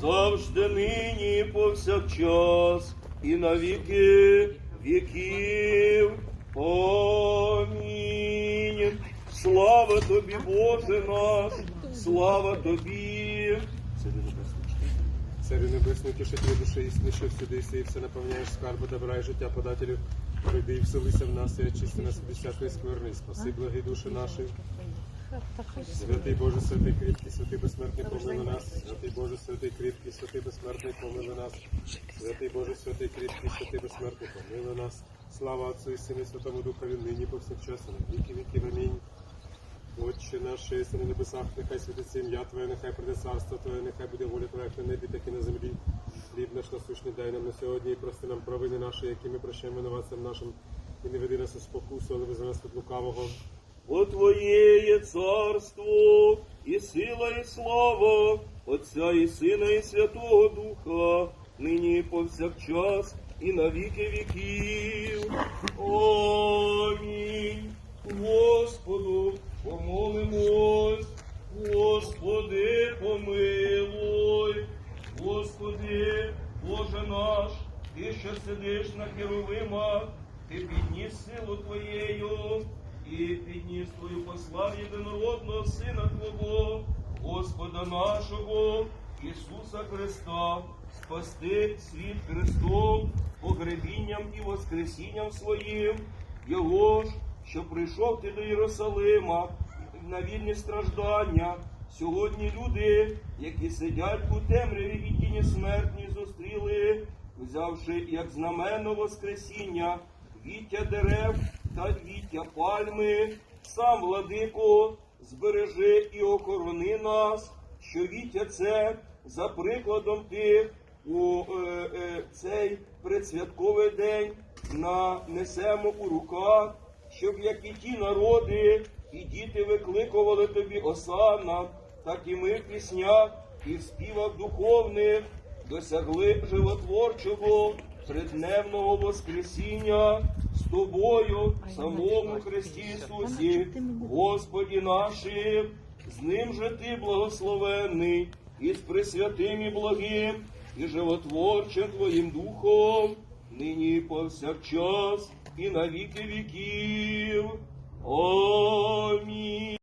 завжди нині повсякчас, і на віки віків. Амінь. Слава тобі, Боже наш, слава тобі. Царю небесний, тішителю душі істини, що всюди і все наповняєш скарби, добра і життя подателю. Прийди і вселися в нас, і очисти нас від всякої скверни. Спаси, благі душі наші. Святий Боже, святий кріпкий, святий безсмертний помилуй нас. Святий Боже, святий кріпкий, святий безсмертний помилуй нас. Святий Боже, святий кріпкий, святий безсмертний помилуй нас. Слава Отцу і Сину, Святому Духові, нині повсякчас, на віки віків. Амінь. Отче наш, єси на небесах, нехай святиться ім'я Твоє, нехай прийде царство Твоє, нехай буде воля Твоя, як на небі, так і на землі. Хліб наш насущний дай нам на сьогодні і прости нам провини наші, які ми прощаємо винуватцям нашим. І не веди нас у спокусу, але визволи нас від лукавого. Бо Твоє царство, і сила, і слава, Отця і Сина, і Святого Духа, нині повсякчас, і на віки віків. Амінь. Господу помолимось, Господи, помилуй, Господи, Боже наш, Ти, що сидиш на херовимах, ти підніс силу Твоєю і підніс Твою послав єдинородного Сина Твого, Господа нашого, Ісуса Христа, спасти світ Христом, погребінням і воскресінням своїм, Його ж, що прийшов ти до Єрусалима на вільні страждання. Сьогодні люди, які сидять у темряві і тіні смертні, зустріли, взявши як знаменно Воскресіння, віття дерев та віття пальми, сам владико, збережи і охорони нас, що віття це за прикладом тих у е, е, цей предсвятковий день нанесемо у руках, щоб як і ті народи, і діти викликували тобі осана, так і ми в піснях і в співах духовних досягли животворчого тридневного Воскресіння з тобою, самому Христі Ісусі, Господі нашим, з ним же ти благословенний, і з пресвятим і благим, і животворчим Твоїм Духом, нині повсякчас, і на віки віків. Амінь.